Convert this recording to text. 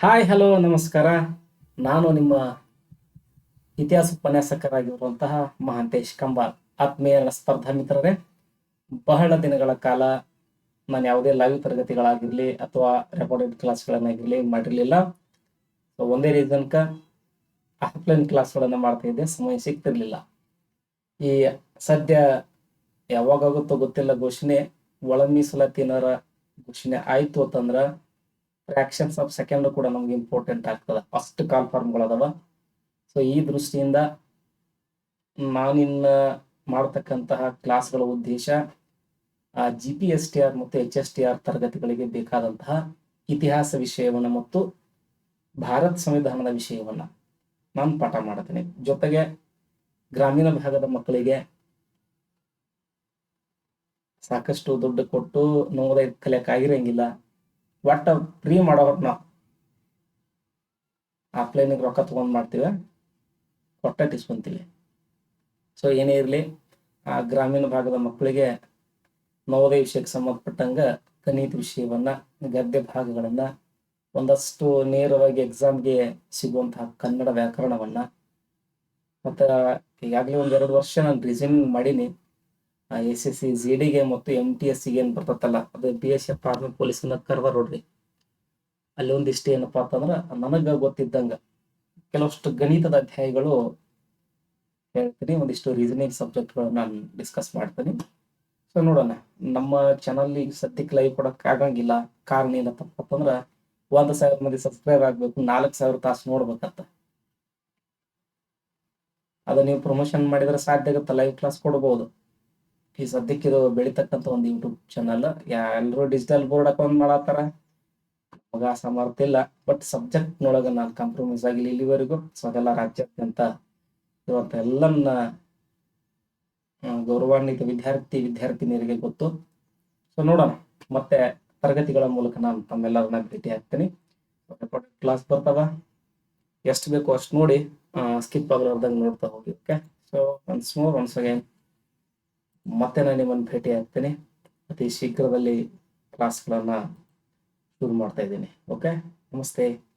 Hi hello ನಮಸ್ಕಾರ. ನಾನು ನಿಮ್ಮ ಇತಿಹಾಸ ಉಪನ್ಯಾಸಕರಾಗಿರುವಂತಹ ಮಹಾಂತೇಶ್ ಕಂಬಾಲ್ ಆತ್ಮೀಯ ಸ್ಪರ್ಧಾ ಮಿತ್ರರೇ. ಬಹಳ ದಿನಗಳ ಕಾಲ ನಾನು ಯಾವುದೇ ಲೈವ್ ತರಗತಿಗಳಾಗಿರಲಿ ಅಥವಾ ರೆಕಾರ್ಡೆಡ್ ಕ್ಲಾಸ್ಗಳನ್ನಾಗಿರಲಿ ಮಾಡಿರಲಿಲ್ಲ. ಸೊ ಒಂದೇ ರೀಸನ್ಕ ಆಫ್ಲೈನ್ ಕ್ಲಾಸ್ಗಳನ್ನು ಮಾಡ್ತಾ ಇದ್ದೆ. ಸಮಯ ಸಿಗ್ತಿರ್ಲಿಲ್ಲ. ಈ ಸದ್ಯ ಯಾವಾಗುತ್ತೋ ಗೊತ್ತಿಲ್ಲ ಘೋಷಣೆ ಒಳ ಏನಾರ ಘೋಷಣೆ ಆಯಿತು ಅಂತಂದ್ರ ಫ್ರಾಕ್ಷನ್ಸ್ ಆಫ್ ಸೆಕೆಂಡ್ ಕೂಡ ನಮ್ಗೆ ಇಂಪಾರ್ಟೆಂಟ್ ಆಗ್ತದೆ. ಫಸ್ಟ್ ಕಾಲ್ ಫಾರ್ಮ್ಗಳದಾವ ಸೊ ಈ ದೃಷ್ಟಿಯಿಂದ ನಾನಿನ್ನ ಮಾಡತಕ್ಕಂತಹ ಕ್ಲಾಸ್ಗಳ ಉದ್ದೇಶ G P S T R ಮತ್ತು ಎಚ್ ಎಸ್ ಟಿ ಆರ್ ತರಗತಿಗಳಿಗೆ ಬೇಕಾದಂತಹ ಇತಿಹಾಸ ವಿಷಯವನ್ನ ಮತ್ತು ಭಾರತ ಸಂವಿಧಾನದ ವಿಷಯವನ್ನ ನಾನು ಪಾಠ ಮಾಡ್ತೀನಿ. ಜೊತೆಗೆ ಗ್ರಾಮೀಣ ಭಾಗದ ಮಕ್ಕಳಿಗೆ ಸಾಕಷ್ಟು ದುಡ್ಡು ಕೊಟ್ಟು ನವೋದಯ ಕಲಿಯಕ್ ಆಗಿರಂಗಿಲ್ಲ. ಒಟ್ಟ ಫ್ರೀ ಮಾಡೋರು ನಾವು ಆಫ್ಲೈನಿಗೆ ರೊಕ್ಕ ತಗೊಂಡ್ ಮಾಡ್ತೀವಿ. ಒಟ್ಟ ಇಸ್ಕೊಂತೀವಿ ಸೊ ಏನೇ ಇರಲಿ, ಆ ಗ್ರಾಮೀಣ ಭಾಗದ ಮಕ್ಕಳಿಗೆ ನವೋದಯ ವಿಷಯಕ್ಕೆ ಸಂಬಂಧಪಟ್ಟಂಗೆ ಗಣಿತ ವಿಷಯವನ್ನ, ಗದ್ಯ ಭಾಗಗಳನ್ನ, ಒಂದಷ್ಟು ನೇರವಾಗಿ ಎಕ್ಸಾಮ್ಗೆ ಸಿಗುವಂತಹ ಕನ್ನಡ ವ್ಯಾಕರಣವನ್ನ. ಮತ್ತು ಈಗಾಗಲೇ ಎರಡು ವರ್ಷ ನಾನು ರಿಸೈನಿಂಗ್ ಮಾಡೀನಿ. ಎಸ್ ಎಸ್ ಸಿ ಜಿ ಡಿಗೆ ಮತ್ತು ಎಂ ಟಿ ಎಸ್ ಸಿಗೆ ಏನು ಬರ್ತತ್ತಲ್ಲ, ಅದು ಬಿ ಎಸ್ ಎಫ್ ಆರ್ಮಿ ಪೊಲೀಸ್ನ ಕರ್ವ ನೋಡ್ರಿ. ಅಲ್ಲಿ ಒಂದಿಷ್ಟು ಏನಪ್ಪಾ ಅಂತಂದ್ರೆ, ನನಗೆ ಗೊತ್ತಿದ್ದಂಗ ಕೆಲವಷ್ಟು ಗಣಿತದ ಅಧ್ಯಾಯಗಳು ಹೇಳ್ತೀನಿ, ಒಂದಿಷ್ಟು ರೀಸನಿಂಗ್ ಸಬ್ಜೆಕ್ಟ್ಗಳು ನಾನು ಡಿಸ್ಕಸ್ ಮಾಡ್ತೀನಿ. ಸೊ ನೋಡೋಣ, ನಮ್ಮ ಚಾನಲ್ ಈಗ ಸದ್ಯಕ್ಕೆ ಲೈವ್ ಕೊಡಕ್ ಆಗಂಗಿಲ್ಲ, ಕಾರಣ ಏನಪ್ಪ ಅಂತಂದ್ರೆ, ಒಂದು ಸಾವಿರ ಮಂದಿ ಸಬ್ಸ್ಕ್ರೈಬ್ ಆಗಬೇಕು, ನಾಲ್ಕು ಸಾವಿರ ತಾಸು ನೋಡ್ಬೇಕಂತ. ಅದು ನೀವು ಪ್ರಮೋಷನ್ ಮಾಡಿದ್ರೆ ಸಾಧ್ಯ ಆಗುತ್ತೆ ಲೈವ್ ಕ್ಲಾಸ್ ಕೊಡಬಹುದು ಈ ಸದ್ಯಕ್ಕೆ ಇದು ಬೆಳಿತಕ್ಕಂತ ಒಂದು ಯೂಟ್ಯೂಬ್ ಚಾನಲ್ ಎಲ್ಲರೂ ಡಿಜಿಟಲ್ ಬೋರ್ಡ್ ಹಾಕೊಂಡ್ ಮಾಡತ್ತಾರ? ಮಗ ಸಮರ್ಥ ಇಲ್ಲ. ಬಟ್ ಸಬ್ಜೆಕ್ಟ್ ನೊಳಗ ನಾನು ಕಾಂಪ್ರಮೈಸ್ ಆಗಿಲ್ಲ ಇಲ್ಲಿವರೆಗೂ. ಸೊ ಅದೆಲ್ಲ ರಾಜ್ಯಾದ್ಯಂತ ಇರುವಂತ ಎಲ್ಲನ್ನ ಗೌರವಾನ್ವಿತ ವಿದ್ಯಾರ್ಥಿ, ವಿದ್ಯಾರ್ಥಿನಿಯರಿಗೆ ಗೊತ್ತು. ಸೊ ನೋಡೋಣ. ಮತ್ತೆ ತರಗತಿಗಳ ಮೂಲಕ ನಾನು ತಮ್ಮೆಲ್ಲರನ್ನ ಭೇಟಿ ಆಗ್ತೀನಿ. ಕ್ಲಾಸ್ ಬರ್ತಾವ ಎಷ್ಟು ಬೇಕೋ ಅಷ್ಟು ನೋಡಿ ಸ್ಕಿಪ್ ಆಗಲಾರ್ದಂಗೆ ನೋಡ್ತಾ ಹೋಗಿ okay so once more once again ಮತ್ತೆ ನಾನು ನಿಮ್ಮನ್ನು ಭೇಟಿ ಆಗ್ತೇನೆ. ಅತಿ ಶೀಘ್ರದಲ್ಲಿ ಕ್ಲಾಸ್ಗಳನ್ನು ಶುರು ಮಾಡ್ತಾ ಇದ್ದೀನಿ. ಓಕೆ ನಮಸ್ತೆ.